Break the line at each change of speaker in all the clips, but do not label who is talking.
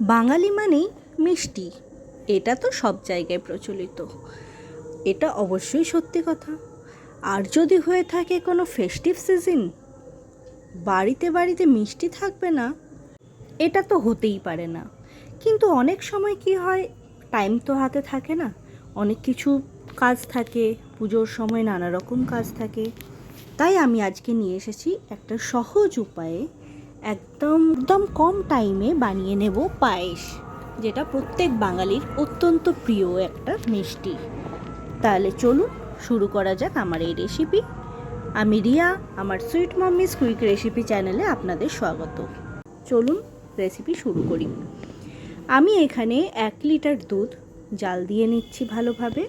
বাঙালি মানেই মিষ্টি। এটা তো সব জায়গায় প্রচলিত। এটা অবশ্যই সত্যি কথা। আর যদি হয়ে থাকে কোনো ফেস্টিভ সিজন বাড়িতে বাড়িতে মিষ্টি থাকবে না, এটা তো হতেই পারে না। কিন্তু অনেক সময় কি হয় টাইম তো হাতে থাকে না। অনেক কিছু কাজ থাকে, পুজোর সময় নানা রকম কাজ থাকে। তাই আমি আজকে নিয়ে এসেছি একটা সহজ উপায়ে একদম একদম কম টাইমে বানিয়ে নেব পায়েস, যেটা প্রত্যেক বাঙালির অত্যন্ত প্রিয় একটা মিষ্টি। তাহলে চলুন শুরু করা যাক আমার এই রেসিপি আমি রিয়া, আমার সুইট মাম্মিস কুইক রেসিপি চ্যানেলে আপনাদের স্বাগত। চলুন রেসিপি শুরু করি। আমি এখানে এক লিটার দুধ জাল দিয়ে নিচ্ছি ভালোভাবে।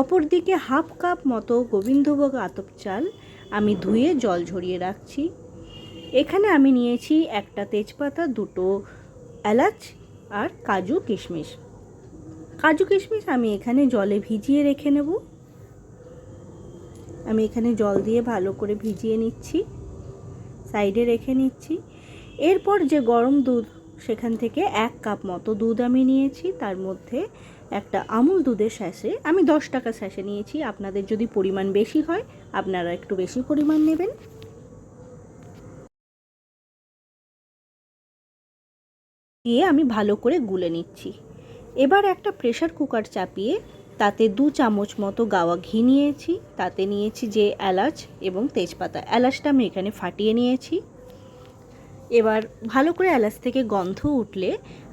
অপরদিকে হাফ কাপ মতো গোবিন্দভোগ আতপ চাল আমি ধুয়ে জল ঝরিয়ে রাখছি। এখানে আমি নিয়েছি একটা তেজপাতা, দুটো এলাচ আর কাজু কিশমিশ। কাজু কিশমিশ আমি এখানে জলে ভিজিয়ে রেখে নেব। আমি এখানে জল দিয়ে ভালো করে ভিজিয়ে নিচ্ছি, সাইডে রেখে নিচ্ছি। এরপর যে গরম দুধ, সেখান থেকে এক কাপ মতো দুধ আমি নিয়েছি। তার মধ্যে একটা আমুল দুধের স্যাশে আমি দশ টাকা স্যাশে নিয়েছি। আপনাদের যদি পরিমাণ বেশি হয়, আপনারা একটু বেশি পরিমাণ নেবেন। দিয়ে আমি ভালো করে গুলে নিচ্ছি। এবার একটা প্রেশার কুকার চাপিয়ে তাতে দু চামচ মতো গাওয়া ঘি নিয়েছি, তাতে নিয়েছি যে এলাচ এবং তেজপাতা। এলাচটা আমি এখানে ফাটিয়ে নিয়েছি। এবার ভালো করে এলাচ থেকে গন্ধ উঠলে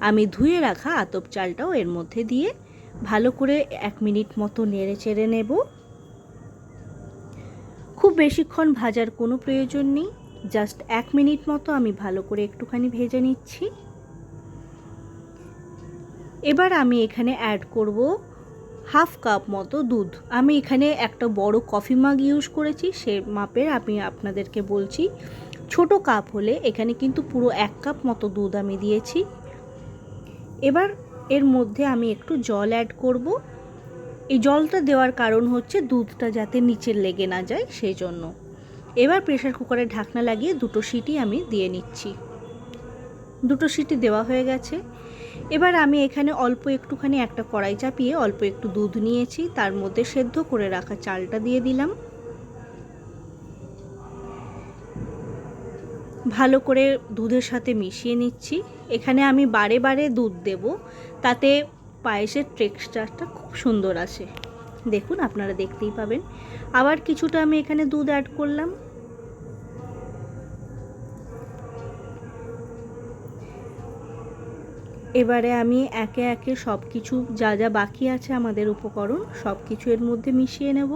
আমি ধুয়ে রাখা আতপ চালটাও এর মধ্যে দিয়ে ভালো করে এক মিনিট মতো নেড়ে চেড়ে নেব। খুব বেশিক্ষণ ভাজার কোনো প্রয়োজন নেই। জাস্ট এক মিনিট মতো আমি ভালো করে একটুখানি ভেজে নিচ্ছি। এবার আমি এখানে অ্যাড করব হাফ কাপ মতো দুধ। আমি এখানে একটা বড় কফি মাগ ইউজ করেছি, সে মাপের আমি আপনাদেরকে বলছি। ছোট কাপ হলে এখানে কিন্তু পুরো এক কাপ মতো দুধ আমি দিয়েছি। এবার এর মধ্যে আমি একটু জল অ্যাড করব। এই জলটা দেওয়ার কারণ হচ্ছে দুধটা যাতে নিচে লেগে না যায় সেই জন্য এবার প্রেশার কুকারে ঢাকনা লাগিয়ে দুটো সিটি আমি দিয়ে নিচ্ছি। দুটো সিটি দেওয়া হয়ে গেছে। এবার আমি এখানে অল্প একটুখানি একটা কড়াই চাপিয়ে অল্প একটু দুধ নিয়েছি, তার মধ্যে সেদ্ধ করে রাখা চালটা দিয়ে দিলাম। ভালো করে দুধের সাথে মিশিয়ে নিচ্ছি। এখানে আমি বারে বারে দুধ দেব, তাতে পায়েসের টেক্সচারটা খুব সুন্দর আসে। দেখুন, আপনারা দেখতেই পাবেন। আবার কিছুটা আমি এখানে দুধ অ্যাড করলাম। এবারে আমি একে একে সব কিছু যা যা বাকি আছে আমাদের উপকরণ সব কিছু এর মধ্যে মিশিয়ে নেব।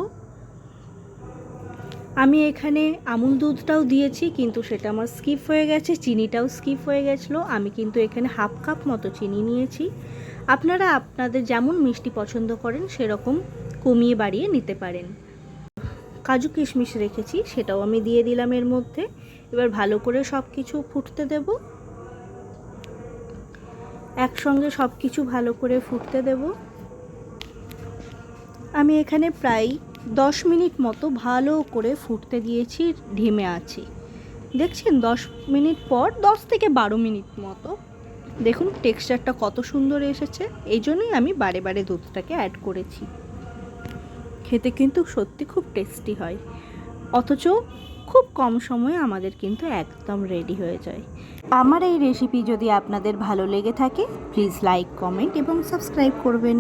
আমি এখানে আমুল দুধটাও দিয়েছি, কিন্তু সেটা আমার স্কিপ হয়ে গেছে, চিনিটাও স্কিপ হয়ে গেছিল। আমি কিন্তু এখানে হাফ কাপ মতো চিনি নিয়েছি। আপনারা আপনাদের যেমন মিষ্টি পছন্দ করেন, সেরকম কমিয়ে বাড়িয়ে নিতে পারেন। কাজু কিশমিশ রেখেছি, সেটাও আমি দিয়ে দিলাম এর মধ্যে। এবার ভালো করে সব কিছু ফুটতে দেব। একসঙ্গে সব কিছু ভালো করে ফুটতে দেব। আমি এখানে প্রায় দশ মিনিট মতো ভালো করে ফুটতে দিয়েছি, ঢিমে আছি। দেখছেন, দশ মিনিট পর, দশ থেকে বারো মিনিট মতো। দেখুন, টেক্সচারটা কত সুন্দর এসেছে। এই জন্যই আমি বারে বারে দুধটাকে অ্যাড করেছি। খেতে কিন্তু সত্যি খুব টেস্টি হয়। অথচ খুব কম সময়ে আমাদের কিন্তু একদম রেডি হয়ে যায়। আমার এই রেসিপি যদি আপনাদের ভালো লেগে থাকে প্লিজ লাইক কমেন্ট এবং সাবস্ক্রাইব করবেন।